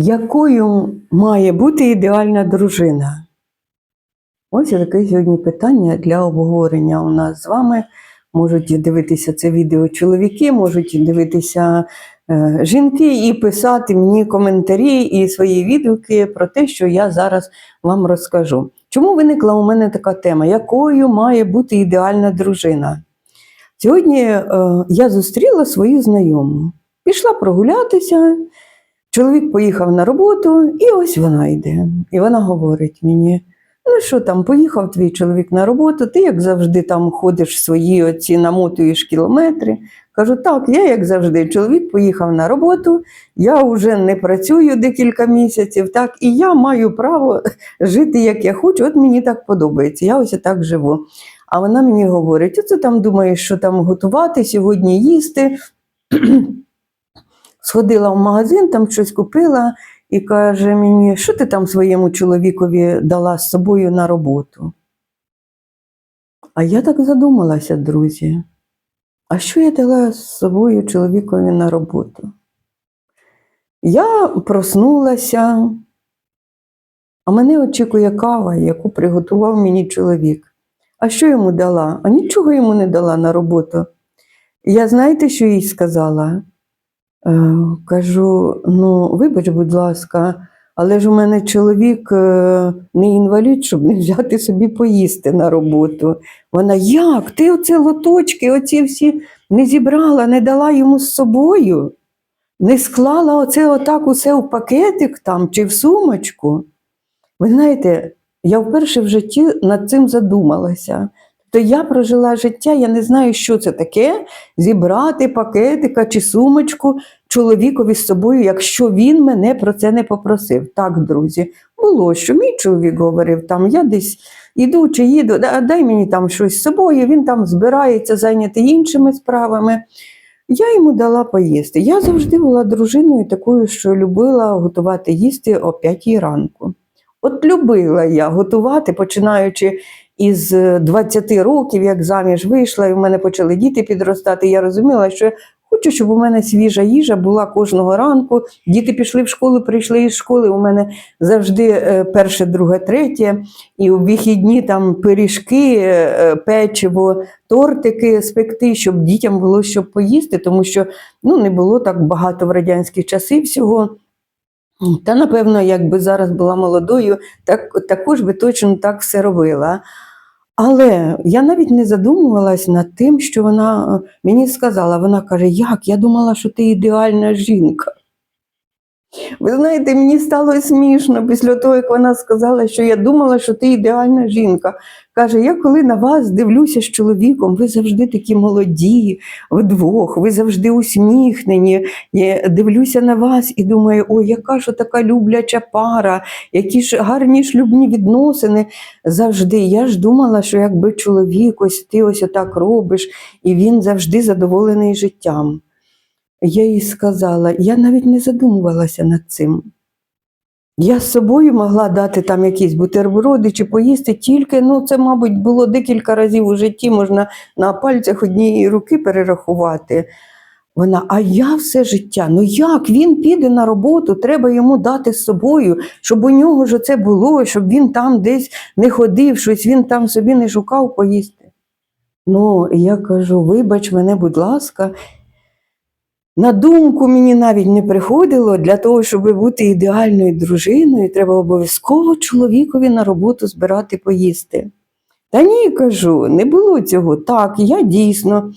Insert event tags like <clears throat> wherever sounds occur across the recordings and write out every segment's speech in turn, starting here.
Якою має бути ідеальна дружина? Ось таке сьогодні питання для обговорення у нас з вами. Можуть дивитися це відео чоловіки, можуть дивитися е, жінки і писати мені коментарі і свої відгуки про те, що я зараз вам розкажу. Чому виникла у мене така тема? Якою має бути ідеальна дружина? Сьогодні е, я зустріла свою знайому. Пішла прогулятися, чоловік поїхав на роботу, і ось вона йде. І вона говорить мені: ну що там, поїхав твій чоловік на роботу, ти як завжди там ходиш свої оці, намотуєш кілометри. Кажу, так, я як завжди, чоловік поїхав на роботу, я вже не працюю декілька місяців, так, і я маю право жити, як я хочу, от мені так подобається, я ось так живу. А вона мені говорить: оце там думаєш, що там готувати, сьогодні їсти. Сходила в магазин, там щось купила і каже мені, що ти там своєму чоловікові дала з собою на роботу? А я так задумалася, друзі. А що я дала з собою чоловікові на роботу? Я проснулася, а мене очікує кава, яку приготував мені чоловік. А що йому дала? А нічого йому не дала на роботу. Я знаєте, що їй сказала? Е, кажу: ну, вибач, будь ласка, але ж у мене чоловік е, не інвалід, щоб не взяти собі поїсти на роботу. Вона, як? Ти оце лоточки, оці всі не зібрала, не дала йому з собою, не склала оце отак усе в пакетик там чи в сумочку. Ви знаєте, я вперше в житті над цим задумалася. То я прожила життя, я не знаю, що це таке зібрати пакетика чи сумочку чоловікові з собою, якщо він мене про це не попросив. Так, друзі, було, що мій чоловік говорив, там я десь іду чи їду, «Да- дай мені там щось з собою, він там збирається зайняти іншими справами. Я йому дала поїсти. Я завжди була дружиною такою, що любила готувати їсти о 5 ранку. От любила я готувати, починаючи із е, 20 років, як заміж вийшла, і в мене почали діти підростати. Я розуміла, що хочу, щоб у мене свіжа їжа була кожного ранку. Діти пішли в школу, прийшли із школи. У мене завжди е, перше, друге, третє. І у вихідні там пиріжки, е, е, печиво, тортики спекти, щоб дітям було що поїсти, тому що ну, не було так багато в радянські часи всього. Та, напевно, якби зараз була молодою, так, також би точно так все робила. Але я навіть не задумувалась над тим, що вона е, мені сказала. Вона каже: Як? Я думала, що ти ідеальна жінка. Ви знаєте, мені стало смішно після того, як вона сказала, що я думала, що ти ідеальна жінка. Каже, я коли на вас дивлюся з чоловіком, ви завжди такі молоді, вдвох, ви завжди усміхнені. Я дивлюся на вас і думаю, ой, яка ж така любляча пара, які ж гарні шлюбні відносини завжди. Я ж думала, що якби чоловік, ось ти ось отак робиш, і він завжди задоволений життям. Я їй сказала, я навіть не задумувалася над цим. Я з собою могла дати там якісь бутерброди чи поїсти тільки, ну це, мабуть, було декілька разів у житті, можна на пальцях однієї руки перерахувати. Вона, а я все життя, ну як він піде на роботу, треба йому дати з собою, щоб у нього ж це було, щоб він там десь не ходив, щось він там собі не шукав поїсти. Ну, я кажу, вибач мене, будь ласка, на думку мені навіть не приходило, для того, щоб бути ідеальною дружиною, треба обов'язково чоловікові на роботу збирати поїсти. Та ні, кажу, не було цього. Так, я дійсно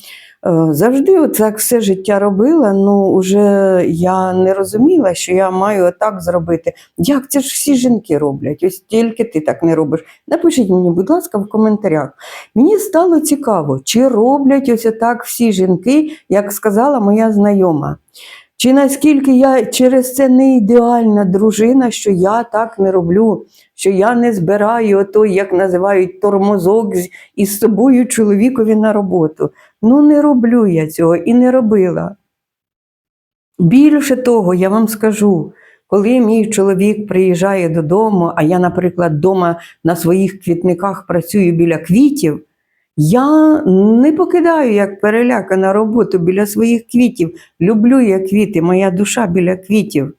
завжди так все життя робила, ну вже я не розуміла, що я маю отак зробити. Як це ж всі жінки роблять? Ось тільки ти так не робиш. Напишіть мені, будь ласка, в коментарях. Мені стало цікаво, чи роблять ось так всі жінки, як сказала моя знайома. Чи наскільки я через це не ідеальна дружина, що я так не роблю, що я не збираю той, як називають, тормозок із собою чоловікові на роботу. Ну, не роблю я цього і не робила. Більше того, я вам скажу, коли мій чоловік приїжджає додому, а я, наприклад, вдома на своїх квітниках працюю біля квітів, я не покидаю як перелякана роботу біля своїх квітів. Люблю я квіти, моя душа біля квітів.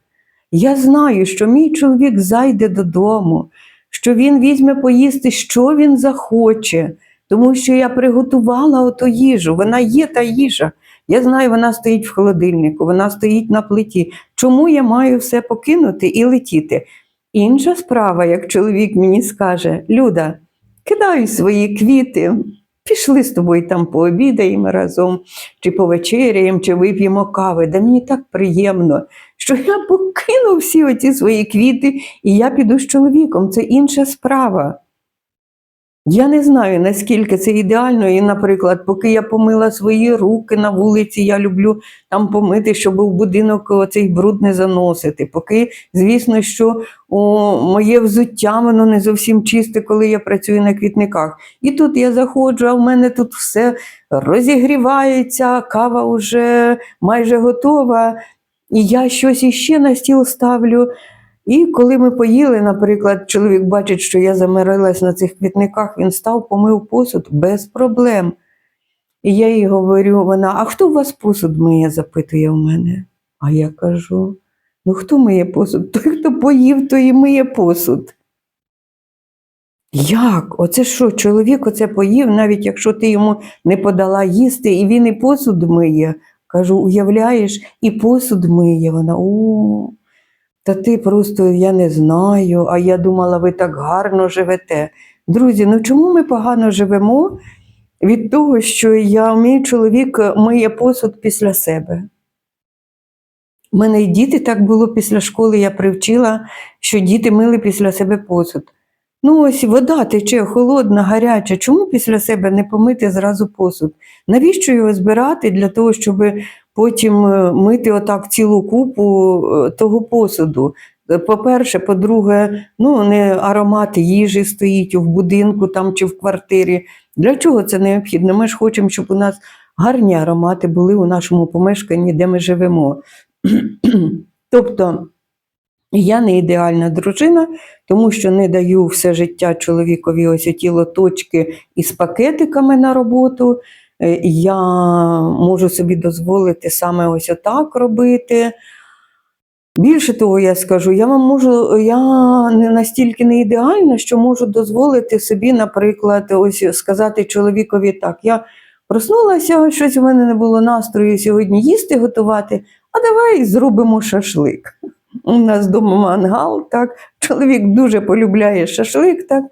Я знаю, що мій чоловік зайде додому, що він візьме поїсти, що він захоче, тому що я приготувала оту їжу. Вона є та їжа. Я знаю, вона стоїть в холодильнику, вона стоїть на плиті. Чому я маю все покинути і летіти? Інша справа, як чоловік мені скаже: Люда, кидай свої квіти, пішли з тобою там пообідаємо разом, чи повечеряємо, чи вип'ємо кави. Да мені так приємно, що я покину всі оці свої квіти, і я піду з чоловіком. Це інша справа. Я не знаю, наскільки це ідеально. І, наприклад, поки я помила свої руки на вулиці, я люблю там помити, щоб в будинок цей бруд не заносити. Поки, звісно, що о, моє взуття воно не зовсім чисте, коли я працюю на квітниках. І тут я заходжу, а в мене тут все розігрівається, кава вже майже готова, і я щось іще на стіл ставлю. І коли ми поїли, наприклад, чоловік бачить, що я замирилась на цих квітниках, він став, помив посуд без проблем. І я їй говорю, вона, а хто у вас посуд миє? запитує в мене. А я кажу: ну хто миє посуд? Той, хто поїв, той і миє посуд. Як? Оце що, чоловік оце поїв, навіть якщо ти йому не подала їсти, і він і посуд миє. Кажу, уявляєш, і посуд миє. Вона о. Та ти просто я не знаю, а я думала, ви так гарно живете. Друзі, ну чому ми погано живемо від того, що я, мій чоловік миє посуд після себе? У мене і діти так було після школи, я привчила, що діти мили після себе посуд. Ну, ось вода тече холодна, гаряча. Чому після себе не помити зразу посуд? Навіщо його збирати для того, щоб потім е, мити отак цілу купу е, того посуду. Е, По-перше, по-друге, ну не аромат їжі стоїть в будинку там чи в квартирі. Для чого це необхідно? Ми ж хочемо, щоб у нас гарні аромати були у нашому помешканні, де ми живемо. <clears throat> тобто я не ідеальна дружина, тому що не даю все життя чоловікові ось ті лоточки із пакетиками на роботу. Е, Я можу собі дозволити саме ось отак робити. Більше того, я скажу, я вам можу, я не настільки не ідеальна, що можу дозволити собі, наприклад, ось сказати чоловікові так: я проснулася, щось у мене не було настрою сьогодні їсти готувати, а давай зробимо шашлик. У нас вдома мангал, так, чоловік дуже полюбляє шашлик, так.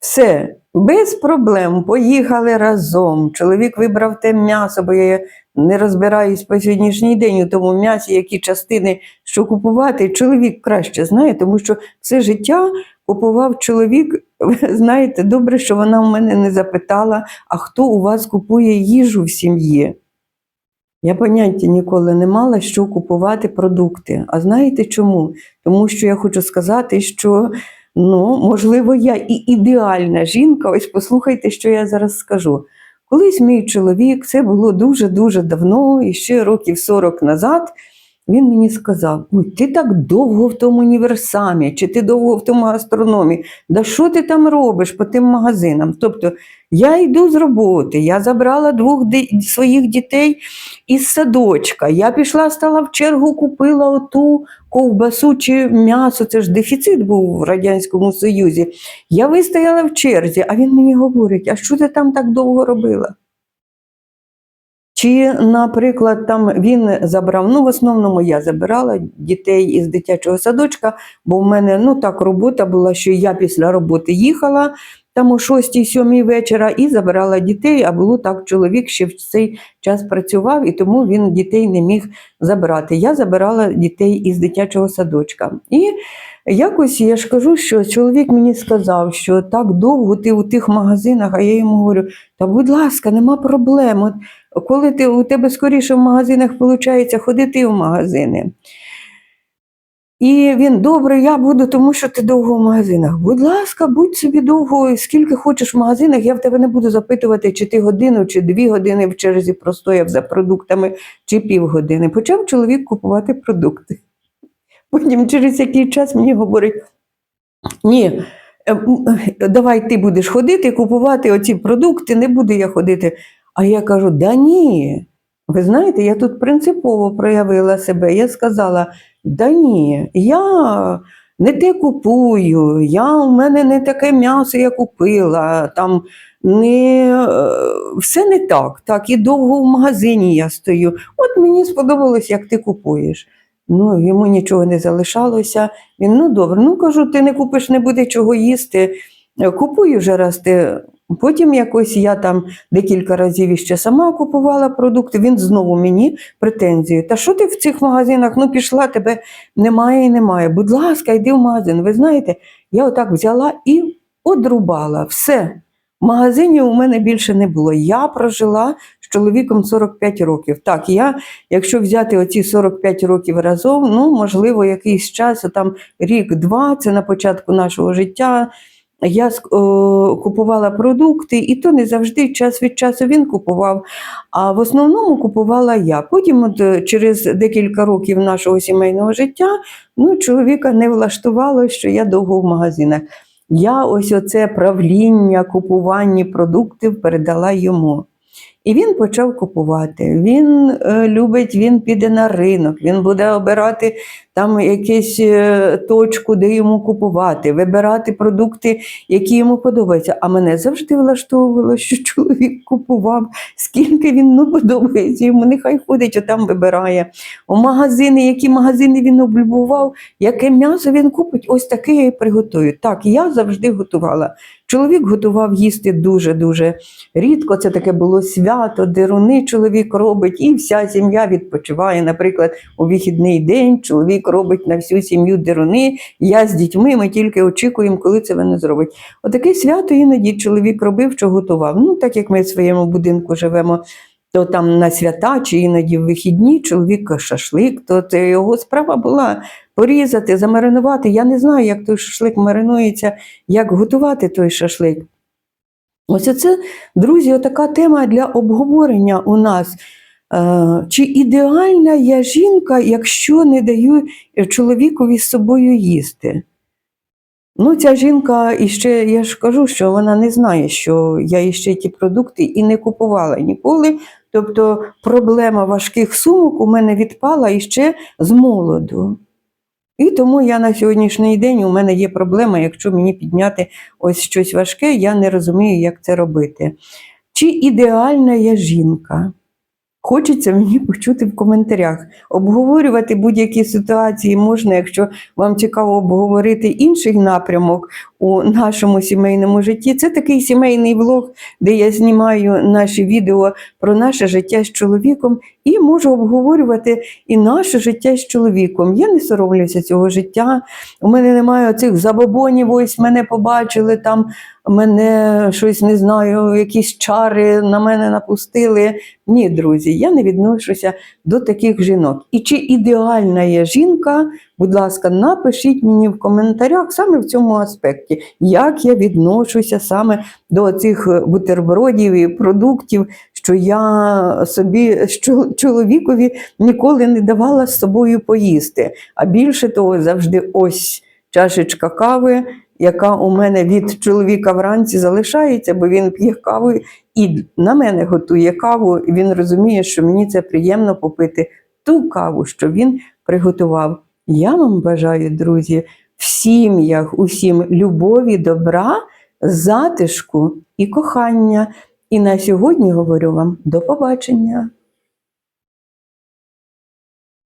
Все, без проблем, поїхали разом. Чоловік вибрав те м'ясо, бо я не розбираюсь по сьогоднішній день у тому м'ясі, які частини що купувати. Чоловік краще знає, тому що все життя купував чоловік. Ви <laughs> знаєте, добре, що вона в мене не запитала, а хто у вас купує їжу в сім'ї. Я поняття ніколи не мала, що купувати продукти. А знаєте чому? Тому що я хочу сказати, що ну, можливо, я і ідеальна жінка. Ось послухайте, що я зараз скажу. Колись мій чоловік, це було дуже-дуже давно, і ще років 40 назад, він мені сказав: Ой, ти так довго в тому універсамі, чи ти довго в тому гастрономі, да що ти там робиш по тим магазинам? Тобто я йду з роботи, я забрала двох ди- своїх дітей із садочка, я пішла, стала в чергу, купила оту ковбасу чи м'ясо, це ж дефіцит був в Радянському Союзі. Я вистояла в черзі, а він мені говорить: а що ти там так довго робила? Чи, наприклад, там він забрав, ну в основному я забирала дітей із дитячого садочка, бо в мене ну так робота була, що я після роботи їхала там о 6-7 вечора і забирала дітей, а було так, чоловік ще в цей час працював, і тому він дітей не міг забирати. Я забирала дітей із дитячого садочка. І якось я ж кажу, що чоловік мені сказав, що так довго ти у тих магазинах, а я йому говорю, та будь ласка, нема проблем. От коли ти, у тебе скоріше в магазинах виходить, ходи ти в магазини. І він добре, я буду, тому що ти довго в магазинах. Будь ласка, будь собі довго, скільки хочеш в магазинах, я в тебе не буду запитувати, чи ти годину, чи дві години в черзі простояв за продуктами, чи півгодини. Почав чоловік купувати продукти. Потім через який час мені говорить: ні, е, давай ти будеш ходити, купувати оці продукти, не буду я ходити. А я кажу: да ні. Ви знаєте, я тут принципово проявила себе. Я сказала, Да ні, я не те купую, я, у мене не таке м'ясо я купила, там не, е, все не так. Так, і довго в магазині я стою. От мені сподобалось, як ти купуєш. Ну, йому нічого не залишалося. Він, ну добре, ну кажу, ти не купиш, не буде чого їсти. Е, Купуй вже раз ти. Потім якось я там декілька разів іще сама купувала продукти. Він знову мені претензію. Та що ти в цих магазинах? Ну пішла, тебе немає і немає. Будь ласка, йди в магазин. Ви знаєте, я отак взяла і одрубала все. Магазинів у мене більше не було. Я прожила чоловіком 45 років. Так, я, якщо взяти оці 45 років разом, ну, можливо, якийсь час, там рік-два, це на початку нашого життя. Я о, купувала продукти, і то не завжди час від часу він купував, а в основному купувала я. Потім, от, е, через декілька років нашого сімейного життя, ну, чоловіка не влаштувало, що я довго в магазинах. Я ось оце правління, купування продуктів передала йому. І він почав купувати. Він е, любить, він піде на ринок, він буде обирати там якусь е, точку, де йому купувати, вибирати продукти, які йому подобаються. А мене завжди влаштовувало, що <laughs> чоловік купував, скільки він ну, подобається йому, нехай ходить, а там вибирає. У магазини, які магазини він облюбував, яке м'ясо він купить, ось таке я і приготую. Так, я завжди готувала. Чоловік готував їсти дуже-дуже рідко. Це таке було свято, деруни чоловік робить, і вся сім'я відпочиває. Наприклад, у вихідний день чоловік робить на всю сім'ю деруни. Я з дітьми, ми тільки очікуємо, коли це вони зробить. Отаке свято іноді чоловік робив, що готував. Ну, так як ми в своєму будинку живемо. То там на свята чи іноді в вихідні чоловік шашлик, то це його справа була порізати, замаринувати. Я не знаю, як той шашлик маринується, як готувати той шашлик. Ось оце, друзі, отака тема для обговорення у нас. Е, Чи ідеальна я жінка, якщо не даю чоловікові з собою їсти? Ну, ця жінка іще, я ж кажу, що вона не знає, що я іще ті продукти і не купувала ніколи. Тобто проблема важких сумок у мене відпала іще з молоду. І тому я на сьогоднішній день у мене є проблема, якщо мені підняти ось щось важке, я не розумію, як це робити. Чи ідеальна я жінка? Хочеться мені почути в коментарях. Обговорювати будь-які ситуації можна, якщо вам цікаво обговорити інший напрямок у нашому сімейному житті. Це такий сімейний влог, де я знімаю наші відео про наше життя з чоловіком і можу обговорювати і наше життя з чоловіком. Я не соромлюся цього життя. У мене немає оцих забобонів, ось мене побачили там. Мене щось не знаю, якісь чари на мене напустили. Ні, друзі, я не відношуся до таких жінок. І чи ідеальна є жінка, будь ласка, напишіть мені в коментарях саме в цьому аспекті, як я відношуся саме до цих бутербродів і продуктів, що я собі що- чоловікові ніколи не давала з собою поїсти. А більше того, завжди ось чашечка кави яка у мене від чоловіка вранці залишається, бо він п'є каву і на мене готує каву, і він розуміє, що мені це приємно попити ту каву, що він приготував. Я вам бажаю, друзі, в сім'ях усім любові, добра, затишку і кохання. І на сьогодні говорю вам до побачення.